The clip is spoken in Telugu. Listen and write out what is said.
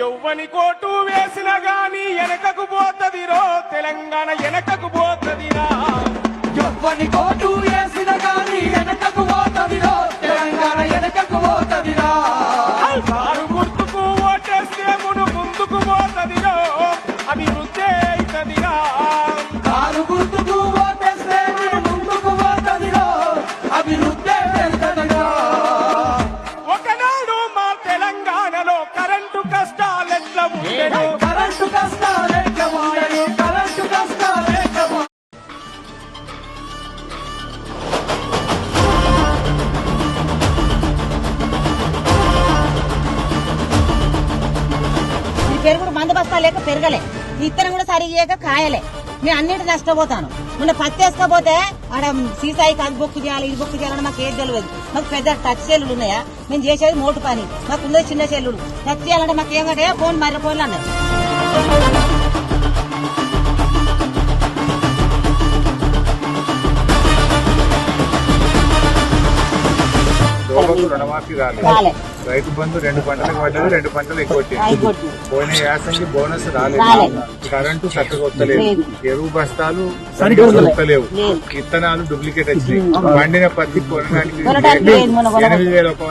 ఎవ్వని కోటు వేసిన గాని వెనకకు పోతదిరో? తెలంగాణ వెనకకు పోతదిరా? ఎవ్వని కోటు వేసిన గాని వెనకకు పోతదిరో? తెలంగాణ వెనకకు పోతదిరా? కారు గుర్తుకు ఓటేస్తే మును ముందుకు పోతదిరో? అభివృద్ధి అవుతదిరా కరెంటు కష్టాలెట్ల ఉండేను కరెంటు ఉండను కరెంటు పెరుగుడు మందు బస్తా లేక పెరగలే. ఇత్తనం కూడా సరిగా చేయక కాయలే. నేను అన్నిటి నష్టపోతాను. మొన్న పత్తి వేసుకోపోతే ఆడ సీసాయి అది బొక్కు చేయాలి ఇది బొక్కు చేయాలని మాకు ఏది తెలియదు. మాకు పెద్ద టచ్ సెల్లులు ఉన్నాయా? మేము చేసేది మోటు పని. మాకు ఉన్నది చిన్న సెల్లులు టచ్ చేయాలంటే మాకు ఏమంటే ఫోన్ మర్ర ఫోన్లు అన్నారు రుణమాఫీ రాలేదు. రాలే. రైతు బంధు రెండు పంటలకు పడ్డది రెండు పంటలు ఎక్కువ పోయిన యాసంగి బోనస్ రాలేదు. కరెంటు సరికొత్తలేదు లేదు. ఎరువు బస్తాలు లేదు. విత్తనాలు డూప్లికేట్ వచ్చినాయి పండిన పత్తి కొనడానికి. ఎనిమిది వేల ఒక వంద